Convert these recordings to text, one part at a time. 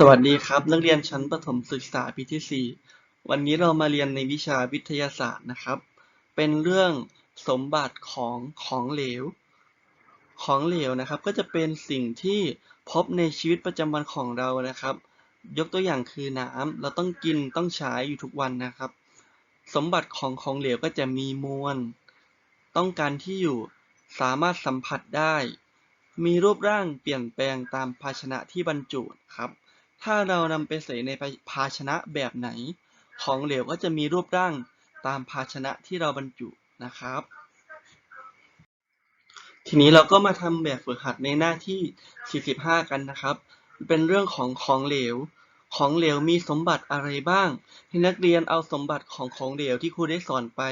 สวัสดีครับ นักเรียนชั้นประถมศึกษาปีที่ 4 วันนี้เรามาเรียนในวิชาวิทยาศาสตร์นะครับ เป็นเรื่องสมบัติของของเหลว ของเหลวนะครับ ก็จะเป็นสิ่งที่พบในชีวิตประจำวันของเรานะครับ ยกตัวอย่างคือน้ำเราต้องกินต้องใช้อยู่ทุกวันนะครับ สมบัติของของเหลวก็จะมีมวล ต้องการที่อยู่สามารถสัมผัสได้ มีรูปร่างเปลี่ยนแปลงตามภาชนะที่บรรจุครับ ถ้าเรานำไปใส่ในภาชนะแบบไหน ของเหลวก็จะมีรูปร่างตามภาชนะที่เราบรรจุนะครับ ทีนี้เราก็มาทำแบบฝึกหัดในหน้าที่ 45 กันนะครับ เป็นเรื่องของของเหลว ของเหลวมีสมบัติอะไรบ้าง ให้นักเรียนเอาสมบัติของของเหลวที่ครูได้สอนไป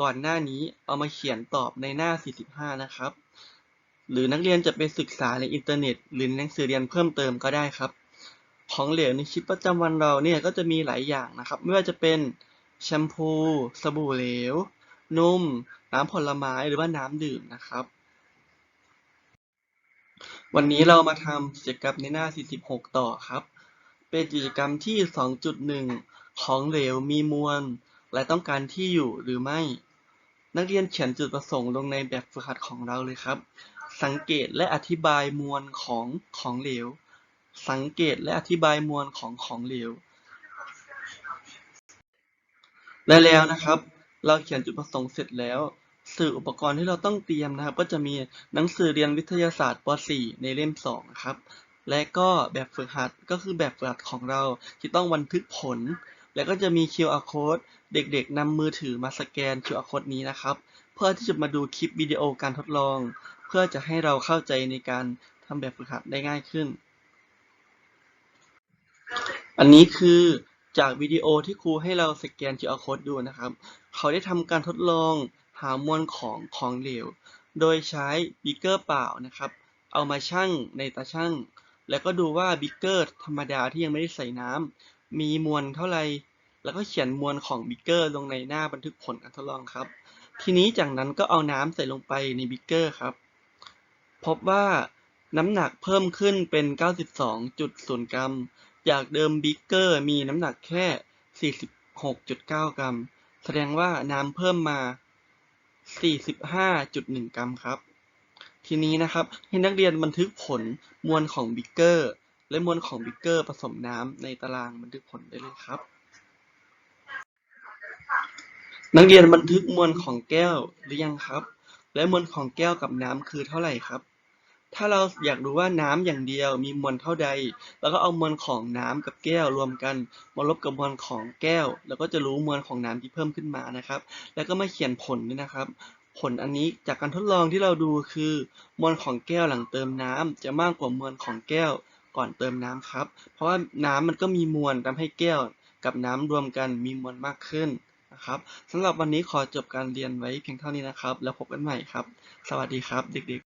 ก่อนหน้านี้เอามาเขียนตอบในหน้า 45 นะครับ หรือนักเรียนจะไปศึกษาในอินเทอร์เน็ต หรือหนังสือเรียนเพิ่มเติมก็ได้ครับ ของเหลวในชีวิตประจำวันเราเนี่ยก็จะมีหลายอย่างนะครับ ไม่ว่าจะเป็นแชมพู สบู่เหลว นุ่ม น้ำผลไม้หรือว่าน้ำดื่มนะครับ วันนี้เรามาทำกิจกรรมในหน้า 46 ต่อครับ เป็นกิจกรรมที่ 2.1 ของเหลวมีมวล และต้องการที่อยู่หรือไม่ นักเรียนเขียนจุดประสงค์ลงในแบบฝึกหัดของเราเลยครับ สังเกตและอธิบายมวลของของเหลว สังเกตและอธิบายมวลของของเหลว และแล้วนะครับ เราเขียนจุดประสงค์เสร็จแล้ว สื่ออุปกรณ์ที่เราต้องเตรียมนะครับ ก็จะมีหนังสือเรียนวิทยาศาสตร์ป .4 ในเล่ม 2 ครับ และก็แบบฝึกหัดก็คือแบบฝึกหัดของเราที่ต้องบันทึกผล แล้วก็จะมี QR code เด็กๆนำมือถือมาสแกน QR code นี้นะครับ เพื่อที่จะมาดูคลิปวิดีโอการทดลอง เพื่อจะให้เราเข้าใจในการทำแบบฝึกหัดได้ง่ายขึ้น อันนี้คือจากวิดีโอที่ครูให้เราสแกน QR code ดูนะครับ เขาได้ทำการทดลองหามวลของของเหลว โดยใช้บิกเกอร์เปล่านะครับ เอามาชั่งในตาชั่ง แล้วก็ดูว่าบิกเกอร์ธรรมดาที่ยังไม่ได้ใส่น้ำมีมวลเท่าไหร่ แล้วก็เขียนมวลของบิกเกอร์ลงในหน้าบันทึกผลการทดลองครับ ทีนี้จากนั้นก็เอาน้ำใส่ลงไปในบิกเกอร์ครับ พบว่าน้ำหนักเพิ่มขึ้นเป็น 92.0 กรัม จากเดิมบิกเกอร์มีน้ำหนักแค่ 46.9 กรัม แสดงว่าน้ำเพิ่มมา 45.1 กรัมครับ ทีนี้นะครับให้นักเรียนบันทึกผลมวลของบิกเกอร์และมวลของบิกเกอร์ผสมน้ำในตารางบันทึกผลได้เลยครับ นักเรียนบันทึกมวลของแก้วหรือยังครับ และมวลของแก้วกับน้ำคือเท่าไหร่ครับ ถ้าเราอยากรู้ว่าน้ำอย่างเดียวมีมวลเท่าใด แล้วก็เอามวลของน้ำกับแก้วรวมกันมาลบกับมวลของแก้ว แล้วก็จะรู้มวลของน้ำที่เพิ่มขึ้นมานะครับ แล้วก็มาเขียนผลด้วยนะครับ ผลอันนี้จากการทดลองที่เราดูคือ มวลของแก้วหลังเติมน้ำจะมากกว่ามวลของแก้วก่อนเติมน้ำครับ เพราะว่าน้ำมันก็มีมวลทำให้แก้วกับน้ำรวมกันมีมวลมากขึ้นนะครับสำหรับวันนี้ขอจบการเรียนไว้เพียงเท่านี้นะครับ แล้วพบกันใหม่ครับ สวัสดีครับเด็กๆ